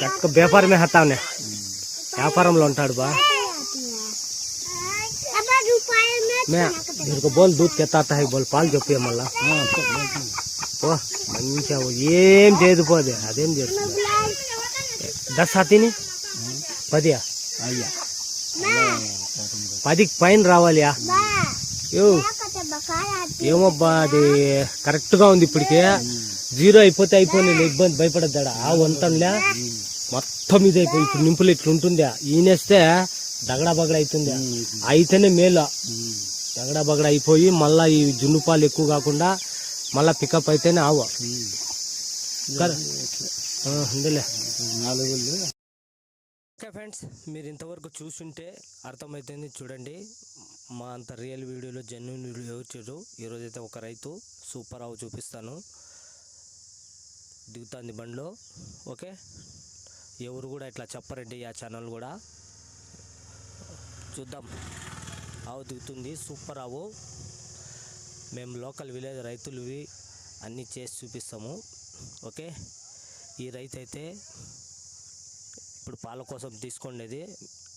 చక్క వ్యాపారం में హతావునే వ్యాపారంలో ఉంటాడు బా. మే దీనికి బోల్ దూద్ కెత్తాత బోల్ పాలు చెప్పే మళ్ళా. ఓ మంచిగా ఏం చేయదు పోదే అదేం చేస్తుంది దస్ హతీని పదియా? పదికి పైన రావాలియా? ఏమబ్బా అది? కరెక్ట్గా ఉంది ఇప్పటికే. జీరో అయిపోతే అయిపోయి ఇబ్బంది భయపడద్దాడా ఆ వంతంలే మొత్తం ఇది అయిపోయి ఇప్పుడు నింపులు ఇట్లా ఉంటుందా ఈనేస్తే దగడా బగడ అవుతుందా అయితేనే మేలు. దగడా బగడ అయిపోయి మళ్ళా ఈ జున్ను పాలు ఎక్కువ కాకుండా మళ్ళా పికప్ అయితేనే ఆవు. ఓకే ఫ్రెండ్స్ మీరు ఇంతవరకు చూసుంటే అర్థమవుతుంది చూడండి. మా అంత రియల్ వీడియోలో జెన్యున్ వీడియో వచ్చారు ఈరోజు అయితే ఒక రైతు సూపర్ ఆవు చూపిస్తాను. దిగుతుంది బండ్లో. ఓకే? ఎవరు కూడా ఇట్లా చెప్పరండి ఆ ఛానల్ కూడా. చూద్దాం. ఆవు దిగుతుంది. సూపర్ ఆవు. మేము లోకల్ విలేజ్ రైతులవి అన్నీ చేసి చూపిస్తాము. ఓకే? ఈ రైతు అయితే ఇప్పుడు పాల కోసం తీసుకోండి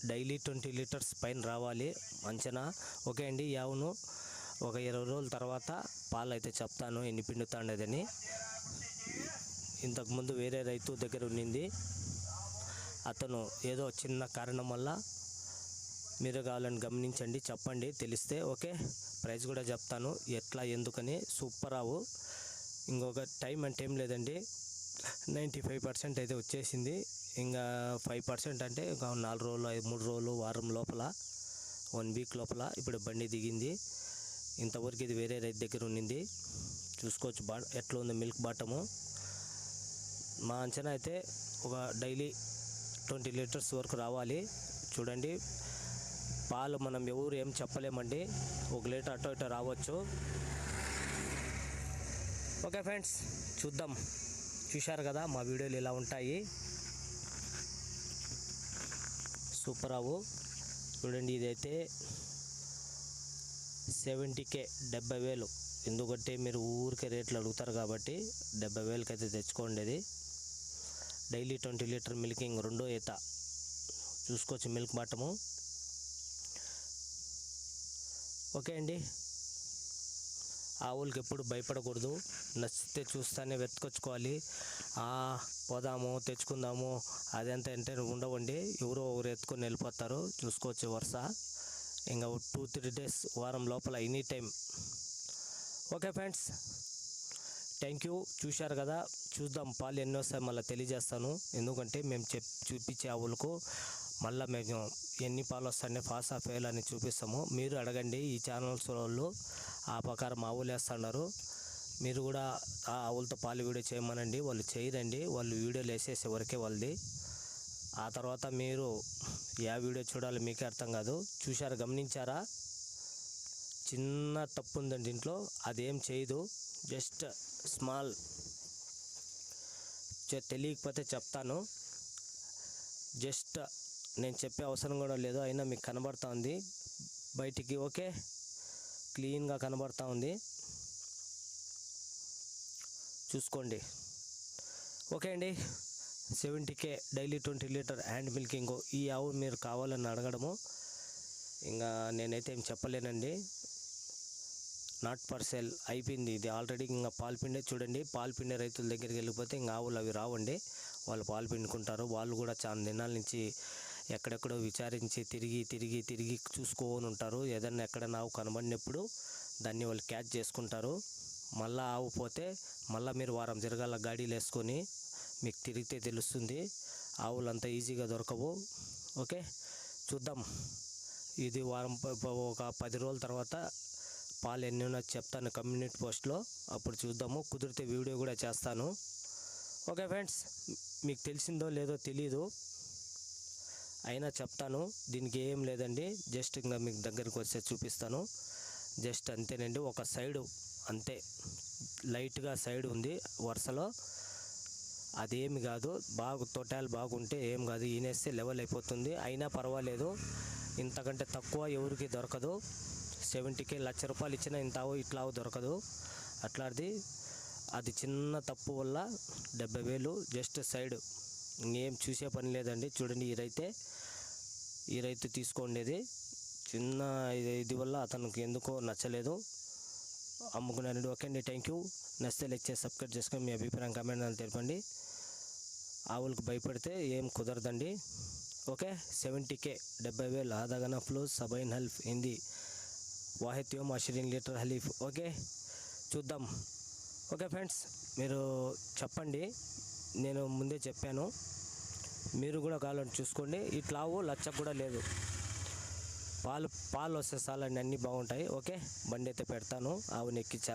డైలీ ట్వంటీ లీటర్స్ పైన రావాలి అంచనా. ఓకే అండి యావును ఒక ఇరవై రోజుల తర్వాత పాలు అయితే చెప్తాను ఎన్ని పిండుతాండేదని. ఇంతకుముందు వేరే రైతు దగ్గర ఉండింది. అతను ఏదో చిన్న కారణం వల్ల మీరు కావాలని గమనించండి చెప్పండి తెలిస్తే ఓకే? ప్రైస్ కూడా చెప్తాను. ఎట్లా ఎందుకని? సూపర్ ఆవు ఇంకొక టైం అంటే ఏం లేదండి. నైంటీ ఫైవ్ పర్సెంట్ అయితే వచ్చేసింది. ఇంకా ఫైవ్ పర్సెంట్ అంటే ఇంకా నాలుగు రోజులు ఐదు మూడు రోజులు వారం లోపల వన్ వీక్ లోపల ఇప్పుడు బండి దిగింది. ఇంతవరకు ఇది వేరే రైతు దగ్గర ఉన్నింది చూసుకోవచ్చు బా ఎట్లా ఉంది మిల్క్ బాటము. మా అంచనా అయితే ఒక డైలీ ట్వంటీ లీటర్స్ వరకు రావాలి. చూడండి పాలు మనం ఎవరు ఏం చెప్పలేమండి. ఒక లీటర్ అటో ఇటో రావచ్చు. ఓకే ఫ్రెండ్స్ చూద్దాం. చూశారు కదా మా వీడియోలు ఇలా ఉంటాయి. సూపర్ ఆవు చూడండి ఇదైతే సెవెంటీ కే డెబ్బై వేలు. ఎందుకంటే మీరు ఊరికే రేట్లు అడుగుతారు కాబట్టి డెబ్బై వేలకైతే తెచ్చుకోండి అది. డైలీ ట్వంటీ లీటర్ మిల్కింగ్ రెండో ఈత. చూసుకోవచ్చు మిల్క్ బాటము. ఓకే అండి. ఆవులకి ఎప్పుడు భయపడకూడదు. నచ్చితే చూస్తానే వెతుకొచ్చుకోవాలి. పోదాము తెచ్చుకుందాము. అదంతా అంటే ఉండవండి. ఎవరో ఒకరు ఎత్తుకొని వెళ్ళిపోతారు. చూసుకోవచ్చు వరుస. ఇంకా టూ త్రీ డేస్ వారం లోపల any time okay friends. Thank you. చూశారు కదా. చూద్దాం. పాలు ఎన్ని వస్తాయి మళ్ళీ తెలియజేస్తాను. ఎందుకంటే మేము చెప్ చూపించే ఆవులకు మళ్ళీ మేము ఎన్ని పాలు వస్తాయని ఫాస్ట్ ఆఫ్ ఫెయిల్ అని చూపిస్తాము. మీరు అడగండి ఈ ఛానల్స్ వాళ్ళు ఆ ప్రకారం ఆవులు వేస్తున్నారు మీరు కూడా ఆ ఆవులతో పాలు వీడియో చేయమనండి. వాళ్ళు చేయరండి. వాళ్ళు వీడియోలు వేసేసే వరకే వాళ్ళది. ఆ తర్వాత మీరు ఏ వీడియో చూడాలో మీకే అర్థం కాదు. చూశారు? గమనించారా? చిన్న తప్పు ఉందండి ఇంట్లో. అదేం చేయదు. జస్ట్ స్మాల్ తెలియకపోతే చెప్తాను. జస్ట్ నేను చెప్పే అవసరం కూడా లేదు అయినా మీకు కనబడతా ఉంది. బయటికి ఓకే? క్లీన్గా కనబడతా ఉంది. చూసుకోండి. ఓకే అండి. Seventy K daily twenty litre hand milking ఈ ఆవు మీరు కావాలని అడగడము. ఇంకా నేనైతే ఏం చెప్పలేనండి. నాట్ ఫర్ సెల్ అయిపోయింది. ఇది ఆల్రెడీ ఇంకా పాలు పిండే చూడండి. పాలు పిండే రైతుల దగ్గరికి వెళ్ళిపోతే ఇంకా ఆవులు అవి రావండి. వాళ్ళు పాలు పిండుకుంటారు. వాళ్ళు కూడా చాలా దినాల నుంచి ఎక్కడెక్కడో విచారించి తిరిగి తిరిగి తిరిగి చూసుకోని ఉంటారు. ఏదన్నా ఎక్కడైనా ఆవు కనబడినప్పుడు దాన్ని వాళ్ళు క్యాచ్ చేసుకుంటారు. మళ్ళీ ఆవు పోతే మళ్ళీ మీరు వారం తిరగాల గాడీలు వేసుకొని మీకు తిరిగితే తెలుస్తుంది. ఆవులు అంత ఈజీగా దొరకవు. ఓకే? చూద్దాం. ఇది వారం ఒక పది రోజుల తర్వాత పాలు ఎన్ని ఉన్నా చెప్తాను కమ్యూనిటీ పోస్ట్లో. అప్పుడు చూద్దాము కుదిరితే వీడియో కూడా చేస్తాను. ఓకే ఫ్రెండ్స్ మీకు తెలిసిందో లేదో తెలీదు. అయినా చెప్తాను దీనికి ఏం లేదండి. జస్ట్ ఇంకా మీకు దగ్గరికి వస్తే చూపిస్తాను. జస్ట్ అంతేనండి ఒక సైడు అంతే. లైట్గా సైడ్ ఉంది వరుసలో. అదేమి కాదు బాగు తోటాలు బాగుంటే ఏం కాదు ఈనేస్తే లెవెల్ అయిపోతుంది. అయినా పర్వాలేదు ఇంతకంటే తక్కువ ఎవరికి దొరకదు. సెవెంటీకి లక్ష రూపాయలు ఇచ్చినా ఇంత ఆవు ఇట్లా దొరకదు. అట్లాంటిది అది చిన్న తప్పు వల్ల డెబ్బై వేలు జస్ట్ సైడ్. ఇంకేం చూసే పని లేదండి. చూడండి ఈ రైతే ఈ రైతు తీసుకోండేది చిన్న ఇది- ఇది వల్ల అతనికి ఎందుకో నచ్చలేదు. అమ్ముకున్నానండి. ఓకే అండి థ్యాంక్ యూ. నచ్చితే లెక్ చేసి సబ్స్క్రైబ్ చేసుకొని మీ అభిప్రాయం కమెంట్ అని తెలపండి. ఆవులకు భయపడితే ఏం కుదరదండి. ఓకే సెవెంటీ కే డెబ్బై వేలు. ఆదాగన ఫ్లో సబైన్ హెల్ప్ హిందీ వాహిత్యం యోమ్ అషరీన్ లీటర్ హలీఫ్. ఓకే చూద్దాం. ఓకే ఫ్రెండ్స్ మీరు చెప్పండి. నేను ముందే చెప్పాను. మీరు కూడా కావాలని చూసుకోండి. ఇట్లా ఆవు కూడా లేదు. పాలు పాలు వస్తే చాలండి అన్నీ బాగుంటాయి. ఓకే బండి అయితే పెడతాను. ఆవుని ఎక్కించాలి.